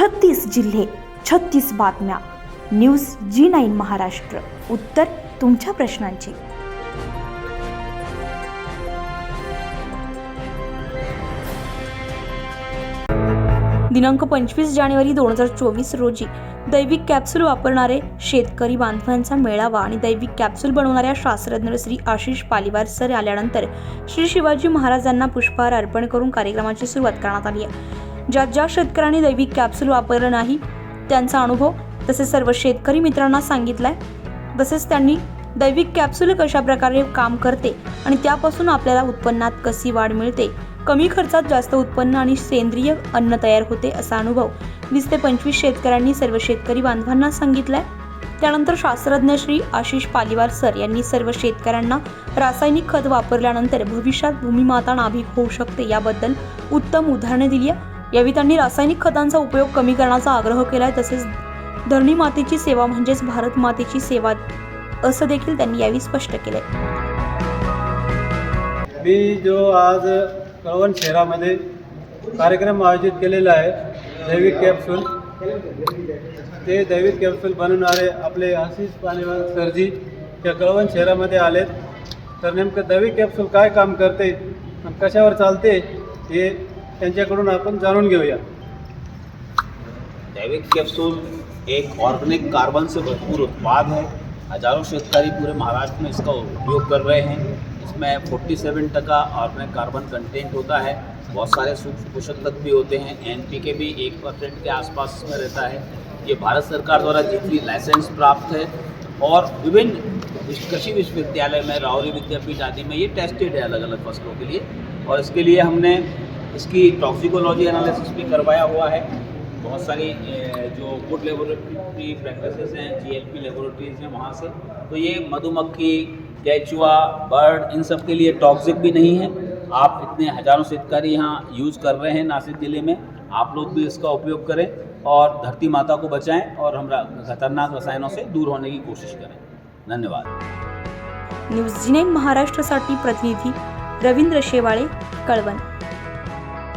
छत्तीस जिल्हे छत्तीस बातम्या. न्यूज जी नाईन महाराष्ट्र. उत्तर तुमच्या प्रश्नांची. दिनांक पंचवीस जानेवारी दोन हजार चोवीस रोजी दैविक कॅप्सूल वापरणारे शेतकरी बांधवांचा मेळावा आणि दैविक कॅप्सूल बनवणाऱ्या शास्त्रज्ञ श्री आशिष पालिवार सर आल्यानंतर श्री शिवाजी महाराजांना पुष्पहार अर्पण करून कार्यक्रमाची सुरुवात करण्यात आली आहे. ज्या ज्या शेतकऱ्यांनी दैविक कॅप्सूल वापरलं नाही त्यांचा अनुभव तसेच सर्व शेतकरी मित्रांना सांगितलाय. तसेच त्यांनी दैविक कॅप्सूल कशा प्रकारे काम करते आणि त्यापासून आपल्याला उत्पन्नात कशी वाढ मिळते कमी खर्चात जास्त उत्पन्न आणि सेंद्रिय अन्न तयार होते असा अनुभव वीस ते पंचवीस शेतकऱ्यांनी सर्व शेतकरी बांधवांना सांगितलाय. त्यानंतर शास्त्रज्ञ श्री आशिष पालिवार सर यांनी सर्व शेतकऱ्यांना रासायनिक खत वापरल्यानंतर भविष्यात भूमिमाता नाभिक होऊ शकते याबद्दल उत्तम उदाहरणे दिली आहे. यावेळी त्यांनी रासायनिक खतांचा उपयोग कमी करण्याचा आग्रह केलाय तसेच धरणी मातेची सेवा म्हणजेच भारत मातेची सेवा असं देखील त्यांनी यावेळी स्पष्ट केलंय. मी जो आज कळवण शहरामध्ये कार्यक्रम आयोजित केलेला आहे दैविक कॅप्सूल ते दैविक कॅप्सूल बनवणारे आपले आशिष पानेवाल सरजी या कळवण शहरामध्ये आलेत. तर नेमकं दैविक कॅप्सूल काय काम करते कशावर चालते हे त्यांच्याकडून आपण जाणून घेऊया. जैविक कैप्सूल एक ऑर्गेनिक कार्बन से भरपूर उत्पाद है। हज़ारों शेतकारी पूरे महाराष्ट्र में इसका उपयोग कर रहे हैं। इसमें 47 टका ऑर्गेनिक कार्बन कंटेंट होता है। बहुत सारे सूक्ष्म पोषक तत्व भी होते हैं। एन के भी एक परसेंट के आसपास में रहता है। ये भारत सरकार द्वारा जितनी लाइसेंस प्राप्त है और विभिन्न कृषि विश्वविद्यालय में रावरी विद्यापीठ आदि में ये टेस्टेड है अलग अलग फ़सलों के लिए। और इसके लिए हमने इसकी टॉक्सिकोलॉजी एनालिसिस भी करवाया हुआ है। बहुत सारी जो गुड लेबोरेटरी प्रैक्टिसेस हैं जीएलपी लेबोरेटरीज हैं वहाँ से। तो ये मधुमक्खी, कैचुआ, बर्ड, इन सब के लिए टॉक्सिक भी नहीं है। आप इतने हज़ारों शेतकारी यहाँ यूज़ कर रहे हैं नासिक ज़िले में। आप लोग भी इसका उपयोग करें और धरती माता को बचाएँ और हम खतरनाक रसायनों से दूर होने की कोशिश करें। धन्यवाद। न्यूज़ जी महाराष्ट्रासाठी प्रतिनिधी रवींद्र शेवाळे कळवण